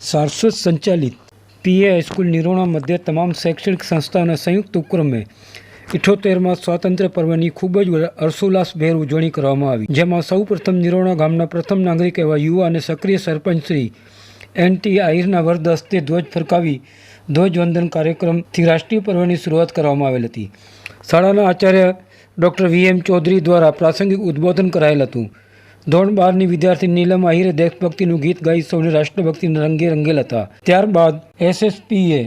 સારસ્વત સંચાલિત પીએ હાઈસ્કૂલ નિરોણા મધ્ય તમામ શૈક્ષણિક સંસ્થાઓના સંયુક્ત ઉપક્રમે ઇઠોતેરમાં સ્વાતંત્ર્ય પર્વની ખૂબ જ હર્ષોલ્લાસભેર ઉજવણી કરવામાં આવી, જેમાં સૌ પ્રથમ નિરોણા ગામના પ્રથમ નાગરિક એવા યુવા અને સક્રિય સરપંચ શ્રી એન ટી આહિરના વર્દ હસ્તે ધ્વજ ફરકાવી ધ્વજવંદન કાર્યક્રમથી રાષ્ટ્રીય પર્વની શરૂઆત કરવામાં આવેલ હતી. શાળાના આચાર્ય ડૉક્ટર વી એમ ચૌધરી દ્વારા પ્રાસંગિક ઉદ્બોધન કરાયેલ હતું. ધોરણ બારની વિદ્યાર્થી નીલમ આહિરે દેશભક્તિનું ગીત ગાઈ સૌને રાષ્ટ્રભક્તિને રંગે રંગેલ હતા. ત્યારબાદ એસએસપીએ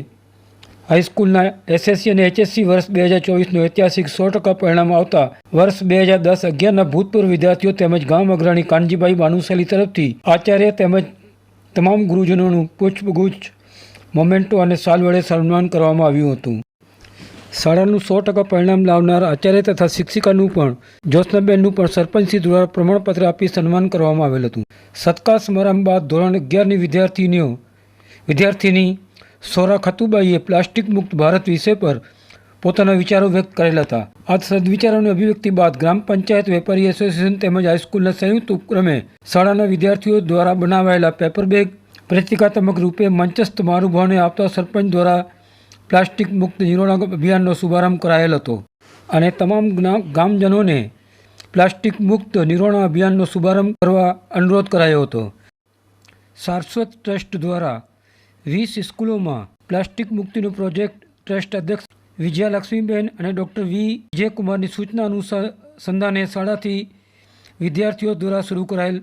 હાઈસ્કૂલના એસએસસી અને એચએસસી વર્ષ બે હજાર ચોવીસનું ઐતિહાસિક સો ટકા પરિણામ આવતા વર્ષ બે હજાર દસ અગિયારના ભૂતપૂર્વ વિદ્યાર્થીઓ તેમજ ગામ અગ્રણી કાનજીભાઈ બાનુશાલી તરફથી આચાર્ય તેમજ તમામ ગુરુજનોનું પુષ્પગુચ્છ, મોમેન્ટો અને સાલ વડે સન્માન કરવામાં આવ્યું હતું. શાળાનું સો ટકા પરિણામ લાવનાર આચાર્ય તથા શિક્ષિકાનું પણ, જ્યોત્સનાબેનનું પણ સરપંચશ્રી દ્વારા પ્રમાણપત્ર આપી સન્માન કરવામાં આવેલ હતું. સત્કાર સમારંભ બાદ ધોરણ અગિયારની વિદ્યાર્થીનીઓ, વિદ્યાર્થીની સોરા ખતુબાઈએ પ્લાસ્ટિક મુક્ત ભારત વિષય પર પોતાના વિચારો વ્યક્ત કરેલા હતા. આ સદવિચારોની અભિવ્યક્તિ બાદ ગ્રામ પંચાયત વેપારી એસોસિએશન તેમજ હાઈસ્કૂલના સંયુક્ત ઉપક્રમે શાળાના વિદ્યાર્થીઓ દ્વારા બનાવાયેલા પેપર બેગ, પ્રતિકાત્મક રૂપે મંચસ્થ મારુભાવને આપતા સરપંચ દ્વારા પ્લાસ્ટિક મુક્ત નિરોણા અભિયાનનો શુભારંભ કરાયેલ હતો. અને તમામ ગામજનોને પ્લાસ્ટિક મુક્ત નિરોણા અભિયાનનો શુભારંભ કરવા અનુરોધ કરાયો હતો. સારસ્વત ટ્રસ્ટ દ્વારા વીસ સ્કૂલોમાં પ્લાસ્ટિક મુક્તિનો પ્રોજેક્ટ ટ્રસ્ટ અધ્યક્ષ વિજયાલક્ષ્મીબેન અને ડૉક્ટર વી. વિજયકુમારની સૂચના અનુસંધાને શાળાથી વિદ્યાર્થીઓ દ્વારા શરૂ કરાયેલ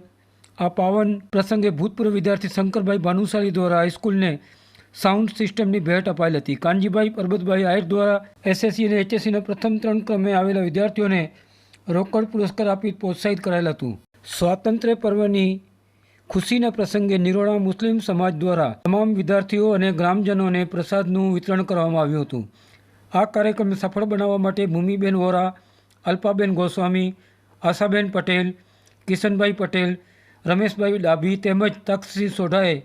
આ પાવન પ્રસંગે ભૂતપૂર્વ વિદ્યાર્થી શંકરભાઈ ભાનુશાલી દ્વારા હાઈસ્કૂલને સાઉન્ડ સિસ્ટમની ભેટ અપાયેલ હતી. કાનજીભાઈ પરબતભાઈ આહિર દ્વારા એસએસસી અને એચએસસીના પ્રથમ ત્રણ ક્રમે આવેલા વિદ્યાર્થીઓને રોકડ પુરસ્કાર આપી પ્રોત્સાહિત કરાયેલ હતું. સ્વાતંત્ર્ય પર્વની ખુશીના પ્રસંગે નિરોણા મુસ્લિમ સમાજ દ્વારા તમામ વિદ્યાર્થીઓ અને ગ્રામજનોને પ્રસાદનું વિતરણ કરવામાં આવ્યું હતું. આ કાર્યક્રમને સફળ બનાવવા માટે ભૂમિબેન વોરા, અલ્પાબેન ગોસ્વામી, આશાબેન પટેલ, કિશનભાઈ પટેલ, રમેશભાઈ ડાભી તેમજ તક્ષસિંહ સોઢાએ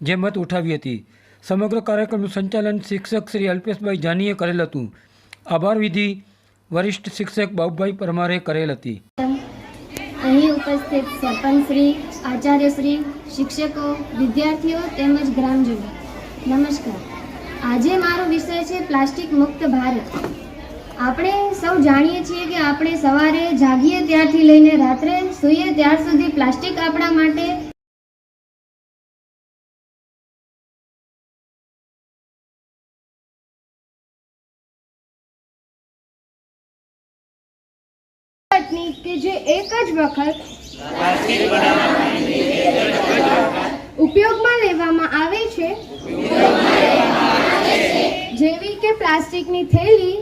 જેમત ઉઠાવી હતી. સમગ્ર કાર્યક્રમનું સંચાલન શિક્ષક શ્રી અલ્પેશભાઈ જાનીએ કરેલ હતું. આભાર વિધિ વરિષ્ઠ શિક્ષક બાબુભાઈ પરમારે કરેલ હતી. અહીં ઉપસ્થિત સરપંચશ્રી આચાર્યશ્રી શિક્ષકો, વિદ્યાર્થીઓ તેમજ ગ્રામજનો. નમસ્કાર. આજે મારો વિષય છે પ્લાસ્ટિક મુક્ત ભારત. આપણે સૌ જાણીએ છીએ કે આપણે સવારે જાગીએ ત્યારથી લઈને રાત્રે સૂઈએ ત્યાર સુધી પ્લાસ્ટિક આપણા માટે તકનીક કે જે એક જ વખત ઉપયોગમાં લેવામાં આવે છે? જેવી કે પ્લાસ્ટિકની થેલી